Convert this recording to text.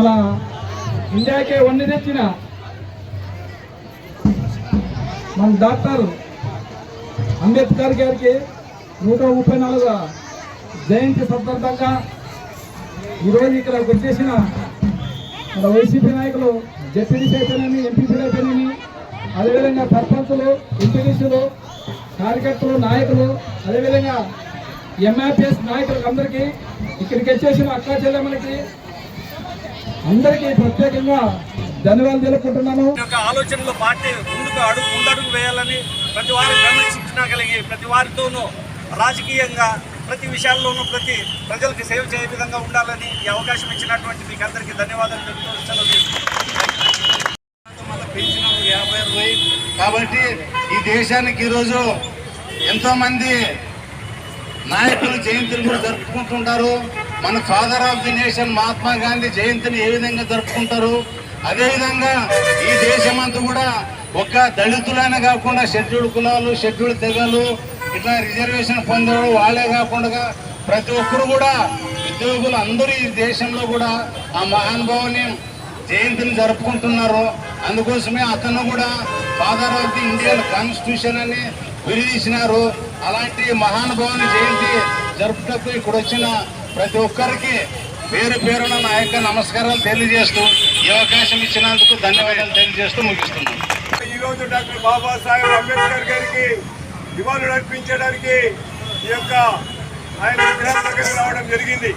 మన ఇండియాకే వన్ని తెచ్చిన మన డాక్టర్ అంబేద్కర్ గారికి నూట ముప్పై నాలుగు జయంతి సందర్భంగా ఈరోజు ఇక్కడ వచ్చేసిన మన వైసీపీ నాయకులు జడ్పీడీసీ అయితేనేమి ఎంపీపీలు అయితేనేమి అదేవిధంగా సర్పంచులు ఎంపీడీసీలు కార్యకర్తలు నాయకులు అదేవిధంగా ఎంఆర్పిఎస్ నాయకులకు అందరికీ ఇక్కడికి వచ్చేసిన అక్కా చెల్లెమ్మలకి అందరికీ ప్రత్యేకంగా ధన్యవాదాలు తెలుపుకుంటున్నాను. యొక్క ఆలోచనలో పార్టీ ముందుకు అడుగు ముందడుగు వేయాలని ప్రతి వారి క్రమశిక్షణ కలిగి ప్రతి వారితోనూ రాజకీయంగా ప్రతి విషయాల్లోనూ ప్రతి ప్రజలకు సేవ చేయ విధంగా ఉండాలని ఈ అవకాశం ఇచ్చినటువంటి మీకు అందరికీ ధన్యవాదాలు చెబుతూ సెలవు యాభై అరవై కాబట్టి ఈ దేశానికి ఈరోజు ఎంతోమంది నాయకులు జయంతులు కూడా జరుపుకుంటుంటారు. మన father of the nation Mahatma Gandhi జయంతిని ఏ విధంగా జరుపుకుంటారు? అదేవిధంగా ఈ దేశమంతా కూడా ఒక్క దళితులైన కాకుండా షెడ్యూల్ కులాలు షెడ్యూల్ తెగలు ఇట్లా రిజర్వేషన్ పొందడం వాళ్ళే కాకుండా ప్రతి ఒక్కరు కూడా ఉద్యోగులు అందరూ ఈ దేశంలో కూడా ఆ మహానుభావుని జయంతిని జరుపుకుంటున్నారు. అందుకోసమే అతను కూడా father of the Indian constitution అని విరిదీసినారు అలాంటి మహానుభావుని జయంతి జరుపుటకు ఇక్కడ వచ్చిన ప్రతి ఒక్కరికి పేరు పేరున నా యొక్క నమస్కారాలు తెలియజేస్తూ ఈ అవకాశం ఇచ్చినందుకు ధన్యవాదాలు తెలియజేస్తూ ముగిస్తున్నాను. ఈ రోజు డాక్టర్ బాబాసాహెబ్ అంబేద్కర్ గారికి నివాళులు అర్పించడానికి ఈ యొక్క ఆయన విగ్రహం దగ్గరికి రావడం జరిగింది.